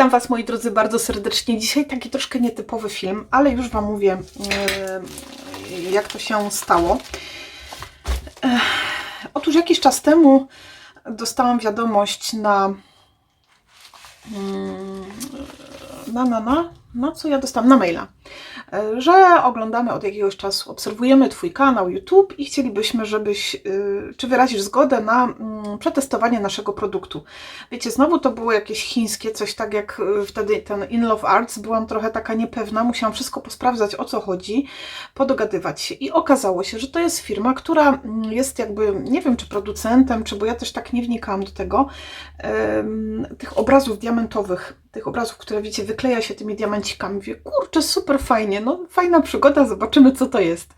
Witam Was moi drodzy bardzo serdecznie. Dzisiaj taki troszkę nietypowy film, ale już Wam mówię yy, jak to się stało. Otóż jakiś czas temu dostałam wiadomość na mm, na, na, na, na co ja dostałam? Na maila, że oglądamy od jakiegoś czasu, obserwujemy Twój kanał YouTube i chcielibyśmy, żebyś, y, czy wyrazisz zgodę na mm, przetestowanie naszego produktu. Wiecie, znowu to było jakieś chińskie, coś tak jak y, wtedy ten In Love Arts, byłam trochę taka niepewna, musiałam wszystko posprawdzać o co chodzi, podogadywać się. I okazało się, że to jest firma, która mm, jest jakby, nie wiem czy producentem, czy bo ja też tak nie wnikałam do tego, tych obrazów diamentowych, tych obrazów, które wiecie, wykleja się tymi diamencikami. Mówię, kurczę, super fajnie, no fajna przygoda, zobaczymy co to jest.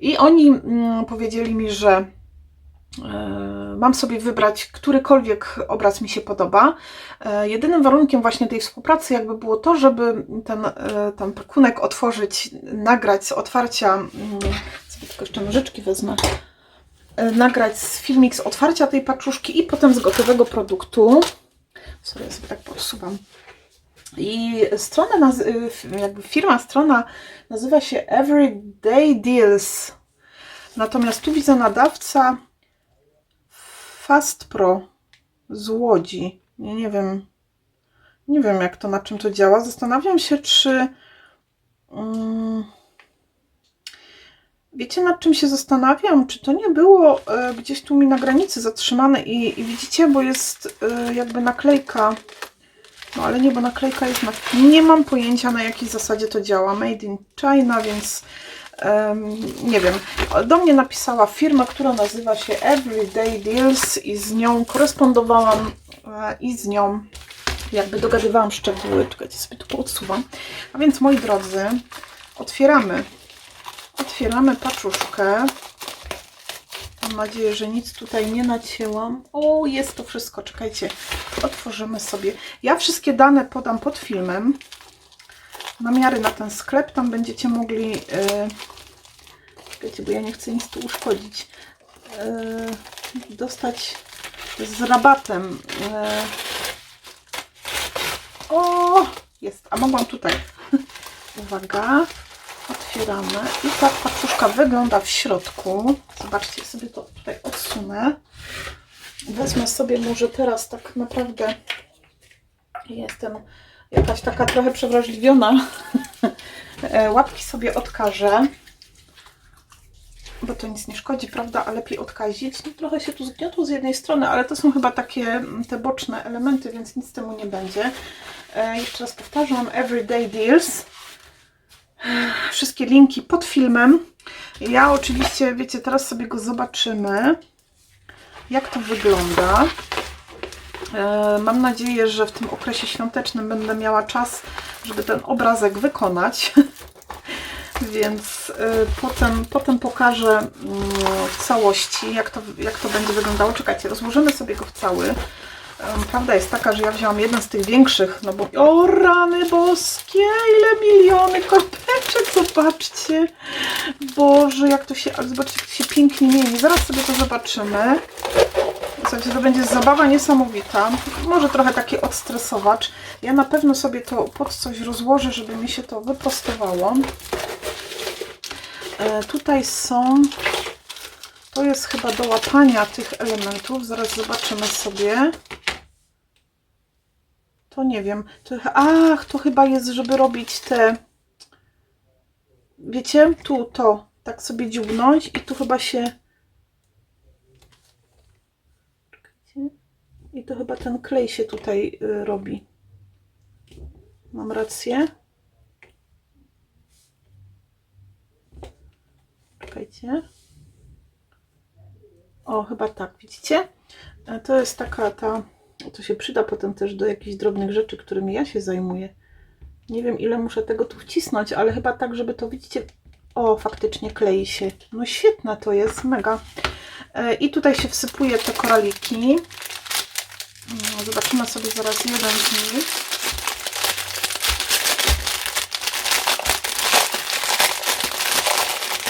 I oni mm, powiedzieli mi, że e, mam sobie wybrać którykolwiek obraz mi się podoba. E, Jedynym warunkiem właśnie tej współpracy jakby było to, żeby ten, e, ten pakunek otworzyć, nagrać z otwarcia, mm, sobie tylko jeszcze nożyczki wezmę, nagrać z filmik z otwarcia tej paczuszki i potem z gotowego produktu. Sorry, ja sobie tak podsuwam. I strona, y, jakby firma, strona nazywa się Everyday Deals. Natomiast tu widzę nadawca Fast Pro z Łodzi. Nie, nie wiem, nie wiem jak to, na czym to działa. Zastanawiam się, czy. mm, Wiecie, nad czym się zastanawiam? Czy to nie było e, gdzieś tu mi na granicy zatrzymane i, i widzicie, bo jest e, jakby naklejka. No ale nie, bo naklejka jest na. Nie mam pojęcia na jakiej zasadzie to działa. Made in China, więc nie wiem. Do mnie napisała firma, która nazywa się Everyday Deals i z nią korespondowałam e, i z nią jakby dogadywałam szczegóły. Czekajcie, sobie tu odsuwam. A więc moi drodzy, otwieramy. Otwieramy paczuszkę. Mam nadzieję, że nic tutaj nie nacięłam. O, jest to wszystko. Czekajcie, otworzymy sobie. Ja wszystkie dane podam pod filmem. Namiary na ten sklep. Tam będziecie mogli. Yy... Czekajcie, bo ja nie chcę nic tu uszkodzić. Yy... Dostać z rabatem. Yy... O, jest. A mogłam tutaj. Uwaga. Otwieramy. I tak paczuszka wygląda w środku. Zobaczcie, sobie to tutaj odsunę. Wezmę sobie może teraz tak naprawdę jestem jakaś taka trochę przewrażliwiona. E, Łapki sobie odkażę. Bo to nic nie szkodzi, prawda? A lepiej odkazić. No, trochę się tu zgniotło z jednej strony, ale to są chyba takie mm, te boczne elementy, więc nic temu nie będzie. E, Jeszcze raz powtarzam, Everyday Deals wszystkie linki pod filmem. Ja oczywiście, wiecie, teraz sobie go zobaczymy, jak to wygląda. E, Mam nadzieję, że w tym okresie świątecznym będę miała czas, żeby ten obrazek wykonać. Więc e, potem, potem pokażę mm, w całości, jak to, jak to będzie wyglądało. Czekajcie, rozłożymy sobie go w cały. Prawda jest taka, że ja wzięłam jeden z tych większych, no bo o rany boskie, ile miliony kropeczek, zobaczcie. Boże, jak to się, zobaczcie, jak to się pięknie mieni. Zaraz sobie to zobaczymy. Słuchajcie, to będzie zabawa niesamowita. Może trochę taki odstresowacz. Ja na pewno sobie to pod coś rozłożę, żeby mi się to wyprostowało. E, tutaj są... To jest chyba do łapania tych elementów. Zaraz zobaczymy sobie. To nie wiem. To, ach, to chyba jest, żeby robić te... Wiecie? Tu to. Tak sobie dziubnąć i tu chyba się... I to chyba ten klej się tutaj y, robi. Mam rację? Czekajcie. O, chyba tak, widzicie? E, To jest taka ta, to się przyda potem też do jakichś drobnych rzeczy, którymi ja się zajmuję. Nie wiem, ile muszę tego tu wcisnąć, ale chyba tak, żeby to, widzicie, o, faktycznie klei się. No świetne to jest, mega. E, I tutaj się wsypuje te koraliki. No, Zobaczymy sobie zaraz jeden z nich.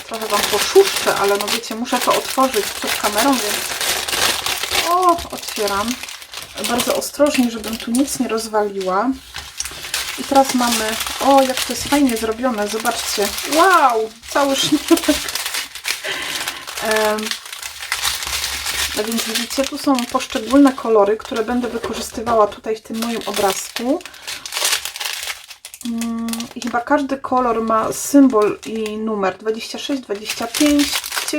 Trochę Wam poszuszczę, ale no wiecie, muszę to otworzyć przed kamerą, więc o, otwieram. Bardzo ostrożnie, żebym tu nic nie rozwaliła. I teraz mamy, o jak to jest fajnie zrobione, zobaczcie. Wow, cały sznurek. No więc widzicie, tu są poszczególne kolory, które będę wykorzystywała tutaj w tym moim obrazku. Mm, I chyba każdy kolor ma symbol i numer 26, 25,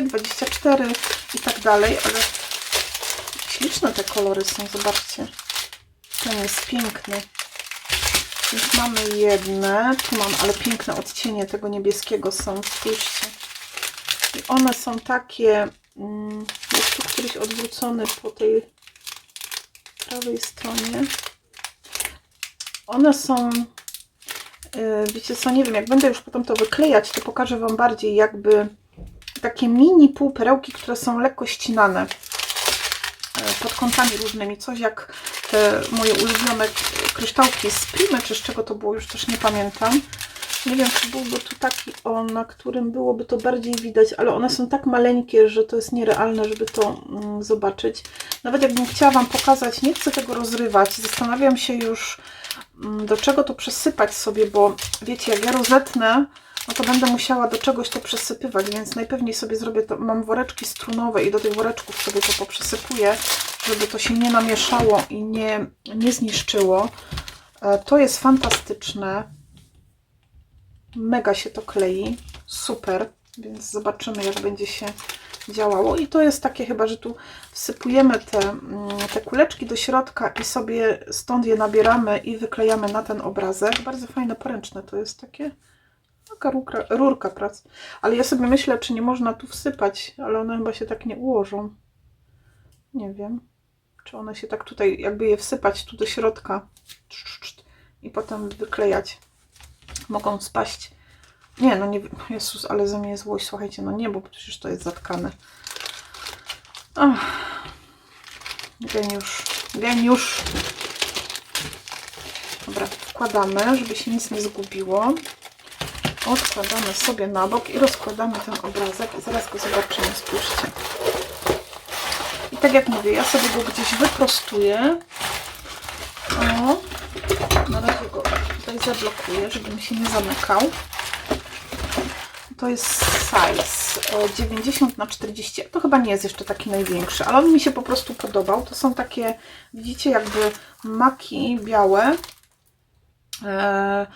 24 i tak dalej, ale śliczne te kolory są, zobaczcie. Ten jest piękny. Więc mamy jedne, tu mam, ale piękne odcienie tego niebieskiego są, spójrzcie. I one są takie, mm, jest tu któryś odwrócony po tej prawej stronie. One są, yy, wiecie co, nie wiem, jak będę już potem to wyklejać, to pokażę Wam bardziej jakby takie mini półperełki, które są lekko ścinane pod kątami różnymi, coś jak te moje ulubione kryształki z Primy, czy z czego to było, już też nie pamiętam. Nie wiem, czy byłby tu taki o, na którym byłoby to bardziej widać, ale one są tak maleńkie, że to jest nierealne, żeby to mm, zobaczyć. Nawet jakbym chciała Wam pokazać, nie chcę tego rozrywać. Zastanawiam się już, mm, do czego to przesypać sobie, bo wiecie, jak ja rozetnę, no to będę musiała do czegoś to przesypywać, więc najpewniej sobie zrobię to, mam woreczki strunowe i do tych woreczków sobie to poprzesypuję, żeby to się nie namieszało i nie, nie zniszczyło. E, To jest fantastyczne. Mega się to klei. Super. Więc zobaczymy, jak będzie się działało. I to jest takie chyba, że tu wsypujemy te, mm, te kuleczki do środka i sobie stąd je nabieramy i wyklejamy na ten obrazek. Bardzo fajne, poręczne to jest takie. Rurka, rurka prac. Ale ja sobie myślę, czy nie można tu wsypać, ale one chyba się tak nie ułożą. Nie wiem. Czy one się tak tutaj, jakby je wsypać tu do środka i potem wyklejać. Mogą spaść. Nie, no nie. Jezus, ale ze mnie złość. Słuchajcie, no nie, bo przecież to jest zatkane. Ach. Geniusz. Geniusz. Dobra, wkładamy, żeby się nic nie zgubiło. Odkładamy sobie na bok i rozkładamy ten obrazek. Zaraz go zobaczymy, spójrzcie. I tak jak mówię, ja sobie go gdzieś wyprostuję. O, na razie go tutaj zablokuję, żeby mi się nie zamykał. To jest size e, 90 na 40. To chyba nie jest jeszcze taki największy, ale on mi się po prostu podobał. To są takie, widzicie, jakby maki białe, e,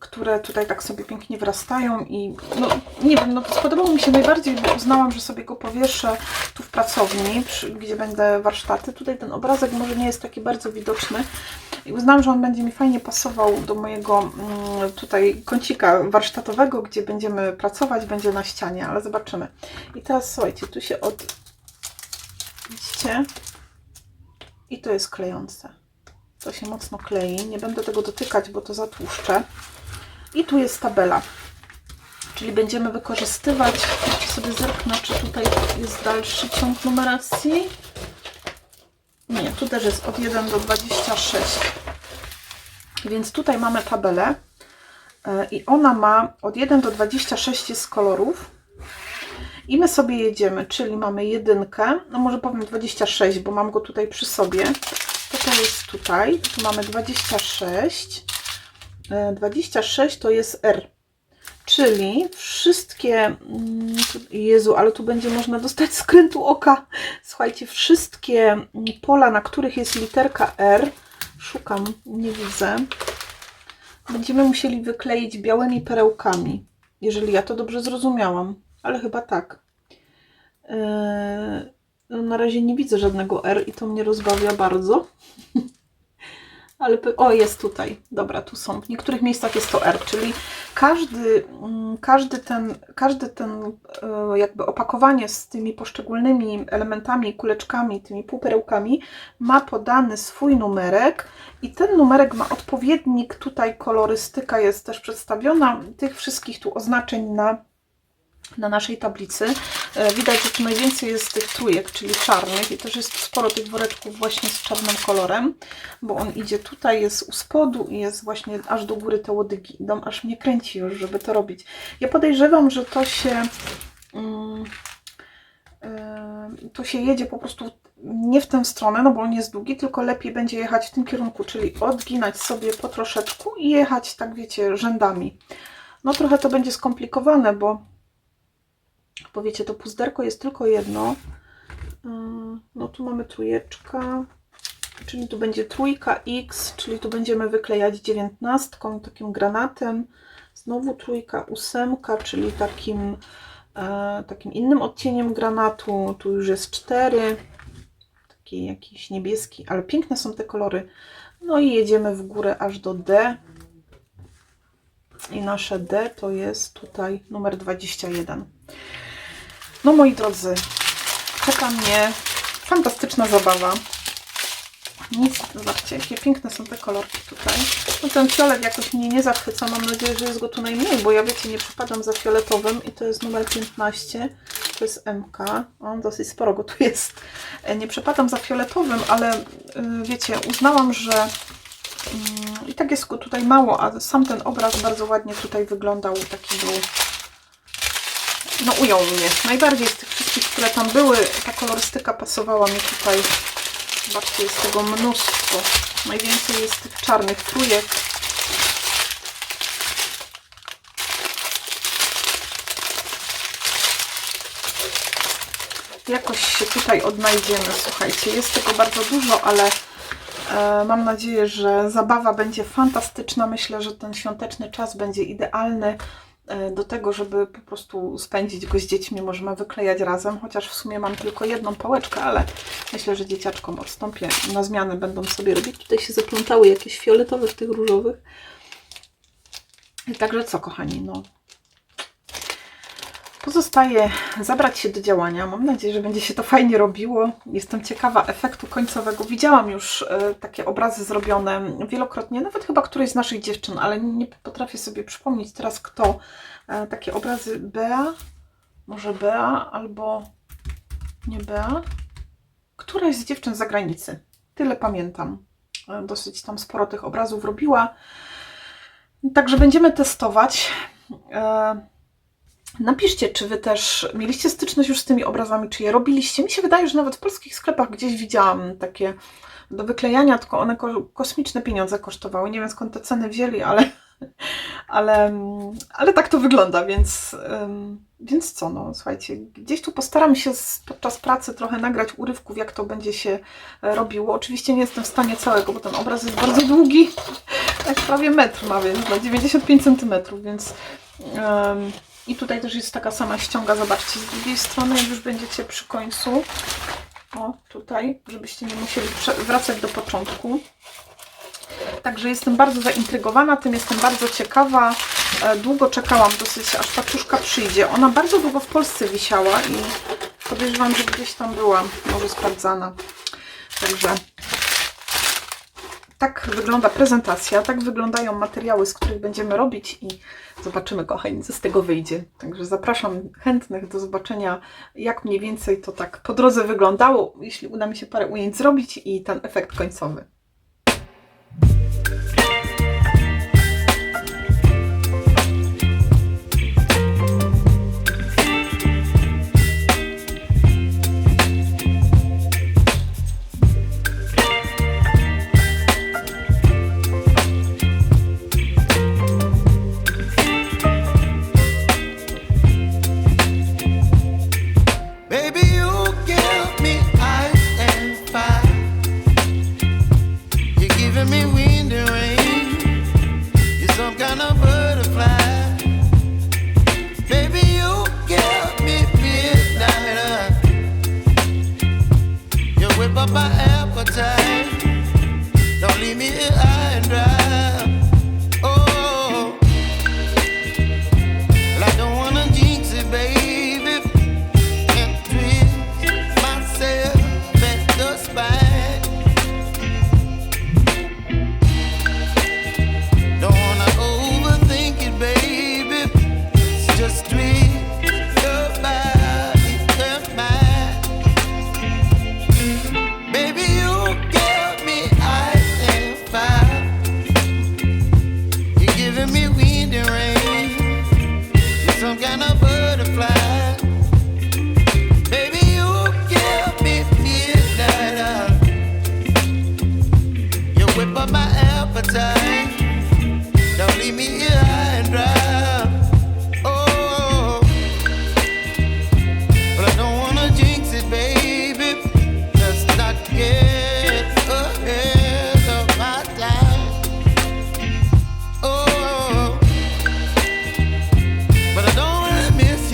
które tutaj tak sobie pięknie wrastają i no nie wiem, no spodobał mi się najbardziej, bo uznałam, że sobie go powieszę tu w pracowni, przy, gdzie będę warsztaty. Tutaj ten obrazek może nie jest taki bardzo widoczny i uznałam, że on będzie mi fajnie pasował do mojego mm, tutaj kącika warsztatowego, gdzie będziemy pracować, będzie na ścianie, ale zobaczymy. I teraz słuchajcie, tu się od... Widzicie? I to jest klejące. To się mocno klei. Nie będę tego dotykać, bo to zatłuszczę. I tu jest tabela. Czyli będziemy wykorzystywać, sobie zerknę, czy tutaj jest dalszy ciąg numeracji. Nie, tu też jest od 1 do 26. Więc tutaj mamy tabelę e, i ona ma od 1 do 26 jest kolorów. I my sobie jedziemy, czyli mamy jedynkę, no może powiem 26, bo mam go tutaj przy sobie. To to jest tutaj, tu mamy 26. E, 26 to jest R. Czyli wszystkie. mm, Jezu, ale tu będzie można dostać skrętu oka. Słuchajcie, wszystkie mm, pola, na których jest literka R, szukam, nie widzę. Będziemy musieli wykleić białymi perełkami, jeżeli ja to dobrze zrozumiałam, ale chyba tak. Yy, na razie nie widzę żadnego R i to mnie rozbawia bardzo. Ale o, jest tutaj. Dobra, tu są. W niektórych miejscach jest to R, czyli każdy, mm, każdy ten, każdy ten e, jakby opakowanie z tymi poszczególnymi elementami, kuleczkami, tymi półperełkami ma podany swój numerek i ten numerek ma odpowiednik. Tutaj kolorystyka jest też przedstawiona tych wszystkich tu oznaczeń na na naszej tablicy. E, Widać, że tu najwięcej jest tych trójek, czyli czarnych i też jest sporo tych woreczków właśnie z czarnym kolorem, bo on idzie tutaj, jest u spodu i jest właśnie aż do góry te łodygi idą, aż mnie kręci już, żeby to robić. Ja podejrzewam, że to się mm, e, to się jedzie po prostu nie w tę stronę, no bo on jest długi, tylko lepiej będzie jechać w tym kierunku, czyli odginać sobie po troszeczku i jechać, tak wiecie, rzędami. No trochę to będzie skomplikowane, bo powiecie, to puzderko jest tylko jedno. Yy, No tu mamy trójeczka, czyli tu będzie trójka X, czyli tu będziemy wyklejać dziewiętnastką, takim granatem. Znowu trójka, ósemka, czyli takim, e, takim innym odcieniem granatu. Tu już jest cztery, taki jakiś niebieski, ale piękne są te kolory. No i jedziemy w górę aż do D. I nasze D to jest tutaj numer 21. No moi drodzy, czeka mnie fantastyczna zabawa. Nic, zobaczcie, jakie piękne są te kolorki tutaj. No ten fiolet jakoś mnie nie zachwyca. Mam nadzieję, że jest go tu najmniej, bo ja wiecie, nie przypadam za fioletowym i to jest numer 15. To jest MK. O, dosyć sporo go tu jest. E, Nie przepadam za fioletowym, ale y, wiecie, uznałam, że mm, i tak jest go tutaj mało, a sam ten obraz bardzo ładnie tutaj wyglądał. Taki był no ujął mnie. Najbardziej z tych wszystkich, które tam były, ta kolorystyka pasowała mi tutaj. Zobaczcie, jest tego mnóstwo. Najwięcej jest tych czarnych trójek. Jakoś się tutaj odnajdziemy. Słuchajcie, jest tego bardzo dużo, ale e, mam nadzieję, że zabawa będzie fantastyczna. Myślę, że ten świąteczny czas będzie idealny do tego, żeby po prostu spędzić go z dziećmi. Możemy wyklejać razem, chociaż w sumie mam tylko jedną pałeczkę, ale myślę, że dzieciaczkom odstąpię. Na zmianę będą sobie robić. Tutaj się zaplątały jakieś fioletowe w tych różowych. Także co, kochani, no. Pozostaje zabrać się do działania. Mam nadzieję, że będzie się to fajnie robiło. Jestem ciekawa efektu końcowego. Widziałam już e, takie obrazy zrobione wielokrotnie, nawet chyba którejś z naszych dziewczyn, ale nie potrafię sobie przypomnieć teraz kto. E, takie obrazy Bea, może Bea albo nie Bea. Któraś z dziewczyn z zagranicy. Tyle pamiętam. E, Dosyć tam sporo tych obrazów robiła. Także będziemy testować. Napiszcie, czy Wy też mieliście styczność już z tymi obrazami, czy je robiliście. Mi się wydaje, że nawet w polskich sklepach gdzieś widziałam takie do wyklejania, tylko one ko- kosmiczne pieniądze kosztowały. Nie wiem skąd te ceny wzięli, ale, ale, ale tak to wygląda, więc, ym, więc co, no słuchajcie, gdzieś tu postaram się z, podczas pracy trochę nagrać urywków, jak to będzie się e, robiło. Oczywiście nie jestem w stanie całego, bo ten obraz jest bardzo długi, tak prawie metr ma, więc ma 95 cm, więc ym, i tutaj też jest taka sama ściąga, zobaczcie, z drugiej strony, już będziecie przy końcu. O, tutaj, żebyście nie musieli wracać do początku. Także jestem bardzo zaintrygowana, tym jestem bardzo ciekawa. E, Długo czekałam dosyć, aż paczuszka przyjdzie. Ona bardzo długo w Polsce wisiała i podejrzewam, że gdzieś tam była, może sprawdzana. Także tak wygląda prezentacja, tak wyglądają materiały, z których będziemy robić i zobaczymy, kochani, co z tego wyjdzie. Także zapraszam chętnych do zobaczenia, jak mniej więcej to tak po drodze wyglądało, jeśli uda mi się parę ujęć zrobić i ten efekt końcowy.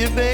give